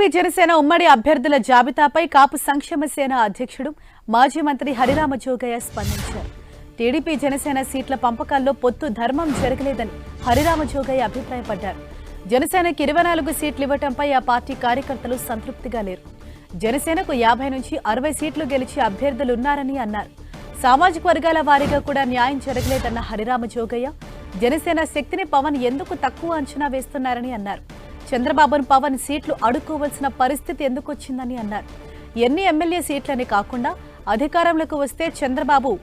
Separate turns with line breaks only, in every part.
TDP Janasena ఉమ్మడి అభ్యర్థుల జాబితాపై కాపు సంక్షేమ సేన అధ్యక్షుడు మాజీ మంత్రి హరిరామ జోగయ్య స్పందించారు. టీడీపీ జనసేన సీట్ల పంపకాల్లో పొత్తు ధర్మం జరగలేదని హరిరామ జోగయ్య అభిప్రాయపడ్డారు. జనసేనకు ఇరవై నాలుగు సీట్లు ఇవ్వటంపై ఆ పార్టీ కార్యకర్తలు సంతృప్తిగా లేరు. జనసేనకు యాభై నుంచి అరవై సీట్లు గెలిచి అభ్యర్థులున్నారని అన్నారు. సామాజిక వర్గాల వారీగా కూడా న్యాయం జరగలేదన్న హరిరామ జోగయ్య జనసేన శక్తిని పవన్ ఎందుకు తక్కువ అంచనా వేస్తున్నారని అన్నారు. చంద్రబాబును పవన్ సీట్లు అడుక్కోవలసిన పరిస్థితి ఎందుకు వచ్చిందని అన్నారు. ఎన్ని ఎమ్మెల్యే సీట్లని కాకుండా అధికారంలోకి వస్తే చంద్రబాబు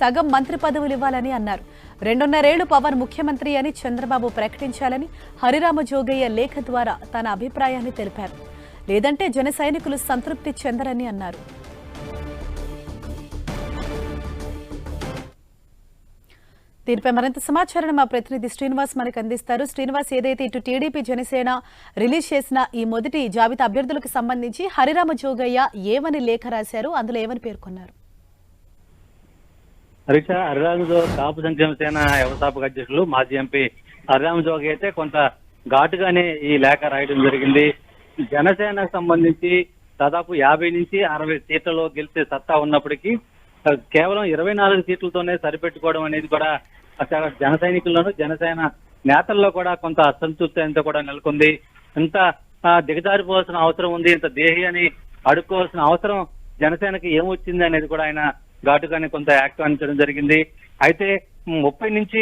సగం మంత్రి పదవులు ఇవ్వాలని అన్నారు. రెండున్నరేళ్ళు పవన్ ముఖ్యమంత్రి అని చంద్రబాబు ప్రకటించాలని హరిరామ జోగయ్య లేఖ ద్వారా తన అభిప్రాయాన్ని తెలిపారు. లేదంటే జన సైనికులు సంతృప్తి చెందరని అన్నారు. దీనిపై మరింత సమాచారాన్ని మా ప్రతినిధి శ్రీనివాస్ మనకు అందిస్తారు. శ్రీనివాస్ ఏదైతే ఇటు టీడీపీ జనసేన రిలీజ్ చేసిన ఈ మొదటి జాబితా అభ్యర్థులకు సంబంధించి హరిరామ జోగయ్య ఏమని లేఖ రాశారు? అందులో ఏమని పేర్కొన్నారు?
హరీష హరిరామ కాపు సంక్షేమ సేన వ్యవస్థాపక అధ్యక్షులు మాజీ ఎంపీ హరిరామ జోగి అయితే కొంత ఘాటుగానే ఈ లేఖ రాయడం జరిగింది. జనసేనకు సంబంధించి దాదాపు యాభై నుంచి అరవై సీట్లలో గెలిచే సత్తా ఉన్నప్పటికీ కేవలం ఇరవై నాలుగు సీట్లతోనే సరిపెట్టుకోవడం అనేది కూడా చాలా జన సైనికుల్లోనూ జనసేన నేతల్లో కూడా కొంత అసంతృప్తి అంతా కూడా నెలకొంది. ఇంత దిగజారిపోవాల్సిన అవసరం ఉంది ఇంత దేహి అడుక్కోవాల్సిన అవసరం జనసేనకి ఏమొచ్చింది అనేది కూడా ఆయన ఘాటుగానే కొంత వ్యాఖ్యానించడం జరిగింది. అయితే ముప్పై నుంచి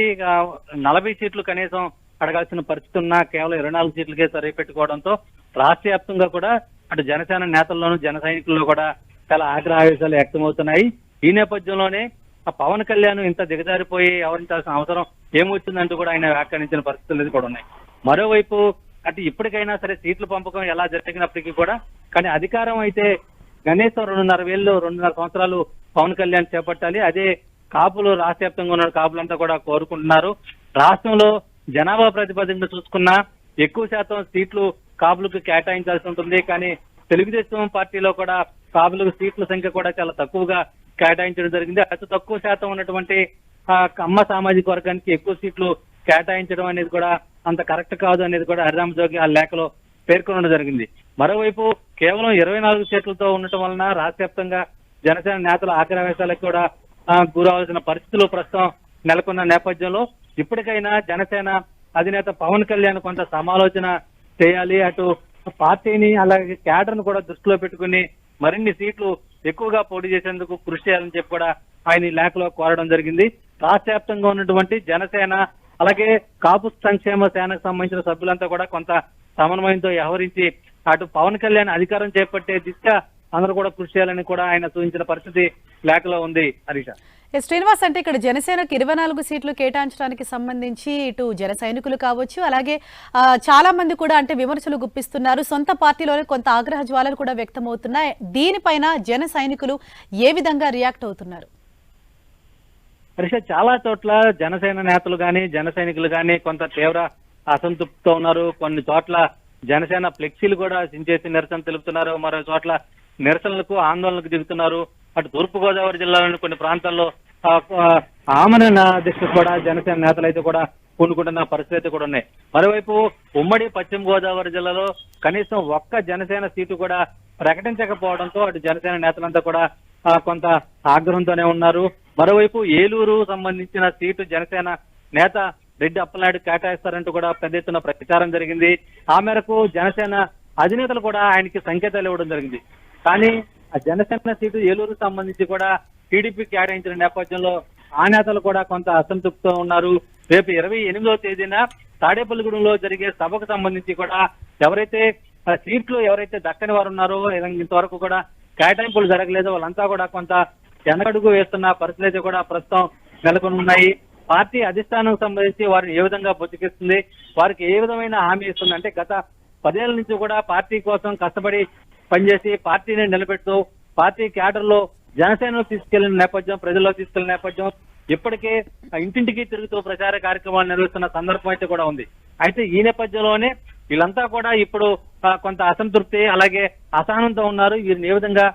నలభై సీట్లు కనీసం అడగాల్సిన పరిస్థితి ఉన్నా కేవలం ఇరవై నాలుగు సీట్లకే సరిపెట్టుకోవడంతో రాష్ట్ర వ్యాప్తంగా కూడా అటు జనసేన నేతల్లోనూ జన సైనికుల్లో కూడా చాలా ఆగ్రహావేశాలు వ్యక్తమవుతున్నాయి. ఈ నేపథ్యంలోనే ఆ పవన్ కళ్యాణ్ ఇంత దిగజారిపోయి వ్యవహరించాల్సిన అవసరం ఏమొచ్చిందంటూ కూడా ఆయన వ్యాఖ్యానించిన పరిస్థితులు అనేది కూడా ఉన్నాయి. మరోవైపు అటు ఇప్పటికైనా సరే సీట్ల పంపకం ఎలా జరిగినప్పటికీ కూడా కానీ అధికారం అయితే కనీసం రెండున్నర వేలు రెండున్నర సంవత్సరాలు పవన్ కళ్యాణ్ చేపట్టాలి. అదే కాపులు రాష్ట్ర వ్యాప్తంగా ఉన్న కాపులంతా కూడా కోరుకుంటున్నారు. రాష్ట్రంలో జనాభా ప్రాతిపదికన చూసుకున్నా ఎక్కువ శాతం సీట్లు కాపులకు కేటాయించాల్సి ఉంటుంది. కానీ తెలుగుదేశం పార్టీలో కూడా కాపులకు సీట్ల సంఖ్య కూడా చాలా తక్కువగా కేటాయించడం జరిగింది. అతి తక్కువ శాతం ఉన్నటువంటి అమ్మ కమ్మ సామాజిక వర్గానికి ఎక్కువ సీట్లు కేటాయించడం అనేది కూడా అంత కరెక్ట్ కాదు అనేది కూడా హరిరామ జోగి ఆ లేఖలో పేర్కొనడం జరిగింది. మరోవైపు కేవలం ఇరవై నాలుగు సీట్లతో ఉండటం వలన రాష్ట్ర వ్యాప్తంగా జనసేన నేతల ఆగ్రహవేశాలకు కూడా గురవలసిన పరిస్థితులు ప్రస్తుతం నెలకొన్న నేపథ్యంలో ఇప్పటికైనా జనసేన అధినేత పవన్ కళ్యాణ్ కొంత సమాలోచన చేయాలి. అటు పార్టీని అలాగే క్యాడర్ను కూడా దృష్టిలో పెట్టుకుని మరిన్ని సీట్లు ఎక్కువగా పోటీ చేసేందుకు కృషి చేయాలని చెప్పి కూడా ఆయన ఈ లేఖలో కోరడం జరిగింది. రాష్ట్ర వ్యాప్తంగా ఉన్నటువంటి జనసేన అలాగే కాపు సంక్షేమ సేనకు సంబంధించిన సభ్యులంతా కూడా కొంత సమన్వయంతో వ్యవహరించి అటు పవన్ కళ్యాణ్ అధికారం చేపట్టే దిశగా అందరూ కూడా కృషి చేయాలని కూడా ఆయన సూచించిన పరిస్థితి లేఖలో ఉంది హరీష.
శ్రీనివాస్ అంటే ఇక్కడ జనసేనకు ఇరవై నాలుగు సీట్లు కేటాయించడానికి సంబంధించి ఇటు జన సైనికులు కావచ్చు అలాగే చాలా మంది కూడా అంటే విమర్శలు గుప్పిస్తున్నారు. సొంత పార్టీలోనే కొంత ఆగ్రహ జ్వాలలు కూడా వ్యక్తమవుతున్నాయి. దీనిపైన జన సైనికులు ఏ విధంగా రియాక్ట్ అవుతున్నారు?
హరీష చాలా చోట్ల జనసేన నేతలు గాని జన సైనికులు గాని కొంత తీవ్ర అసంతృప్తితో ఉన్నారు. కొన్ని చోట్ల జనసేన ఫ్లెక్సీలు కూడా చించేసి నిరసన తెలుపుతున్నారు. మరో చోట్ల నిరసనలకు ఆందోళనకు దిగుతున్నారు. అటు తూర్పు గోదావరి జిల్లాలోని కొన్ని ప్రాంతాల్లో ఆ, ఆ, ఆమరణ కూడా జనసేన నేతలు అయితే కూడా పూనుకుంటున్న పరిస్థితి అయితే కూడా ఉన్నాయి. మరోవైపు ఉమ్మడి పశ్చిమ గోదావరి జిల్లాలో కనీసం ఒక్క జనసేన సీటు కూడా ప్రకటించకపోవడంతో అటు జనసేన నేతలంతా కూడా కొంత ఆగ్రహంతోనే ఉన్నారు. మరోవైపు ఏలూరు సంబంధించిన సీటు జనసేన నేత రెడ్డి అప్పలనాయుడు కేటాయిస్తారంటూ కూడా పెద్ద ఎత్తున ప్రచారం జరిగింది. ఆ మేరకు జనసేన అధినేతలు కూడా ఆయనకి సంకేతాలు ఇవ్వడం జరిగింది. కానీ ఆ జనసేన సీటు ఏలూరు సంబంధించి కూడా టీడీపీ కేటాయించిన నేపథ్యంలో ఆ నేతలు కూడా కొంత అసంతృప్తితో ఉన్నారు. రేపు ఇరవై ఎనిమిదో తేదీన తాడేపల్లిగూడెంలో జరిగే సభకు సంబంధించి కూడా ఎవరైతే సీట్లు ఎవరైతే దక్కని వారు ఉన్నారో ఇంతవరకు కూడా కేటాయింపులు జరగలేదు. వాళ్ళంతా కూడా కొంత వెనకడుగు వేస్తున్న పరిస్థితులు అయితే కూడా ప్రస్తుతం నెలకొని ఉన్నాయి పార్టీ అధిష్టానం సంబంధించి వారిని ఏ విధంగా బుద్ధికిస్తుంది వారికి ఏ విధమైన హామీ ఇస్తుంది? అంటే గత పదేళ్ళ నుంచి కూడా పార్టీ కోసం కష్టపడి పనిచేసి పార్టీని నిలబెడుతూ పార్టీ క్యాడర్లో జనసేనలో తీసుకెళ్ళిన నేపథ్యం ప్రజల్లో తీసుకెళ్ళిన నేపథ్యం ఇప్పటికే ఇంటింటికి తిరుగుతూ ప్రచార కార్యక్రమాలు నిర్వహిస్తున్న సందర్భం అయితే కూడా ఉంది. అయితే ఈ నేపథ్యంలోనే వీళ్ళంతా కూడా ఇప్పుడు ఆ, కొంత అసంతృప్తి అలాగే అసహనంతో ఉన్నారు. వీరిని ఏ విధంగా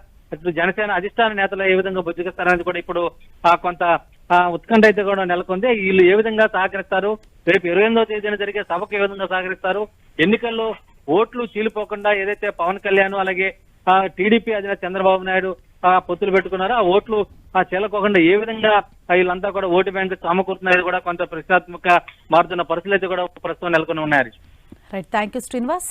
జనసేన అధిష్టాన నేతలు ఏ విధంగా బుజ్జగిస్తారనేది కూడా ఇప్పుడు ఆ, కొంత ఆ, ఉత్కంఠ అయితే కూడా నెలకొంది. వీళ్ళు ఏ విధంగా సహకరిస్తారు? రేపు ఇరవై ఎనిమిదో తేదీన జరిగే సభకు ఏ విధంగా సహకరిస్తారు? ఎన్నికల్లో ఓట్లు చీలిపోకుండా ఏదైతే పవన్ కళ్యాణ్ అలాగే ఆ, టీడీపీ అధినేత చంద్రబాబు నాయుడు ఆ, పొత్తులు పెట్టుకున్నారో ఆ ఓట్లు ఆ చీలకోకుండా ఏ విధంగా వీళ్ళంతా కూడా ఓటు బ్యాంకు సమకూరుతున్నది కూడా కొంత ప్రశ్నాత్మక మారుతున్న పరిస్థితులు అయితే కూడా ప్రస్తుతం నెలకొని ఉన్నారు
రైట్ థ్యాంక్ యూ శ్రీనివాస్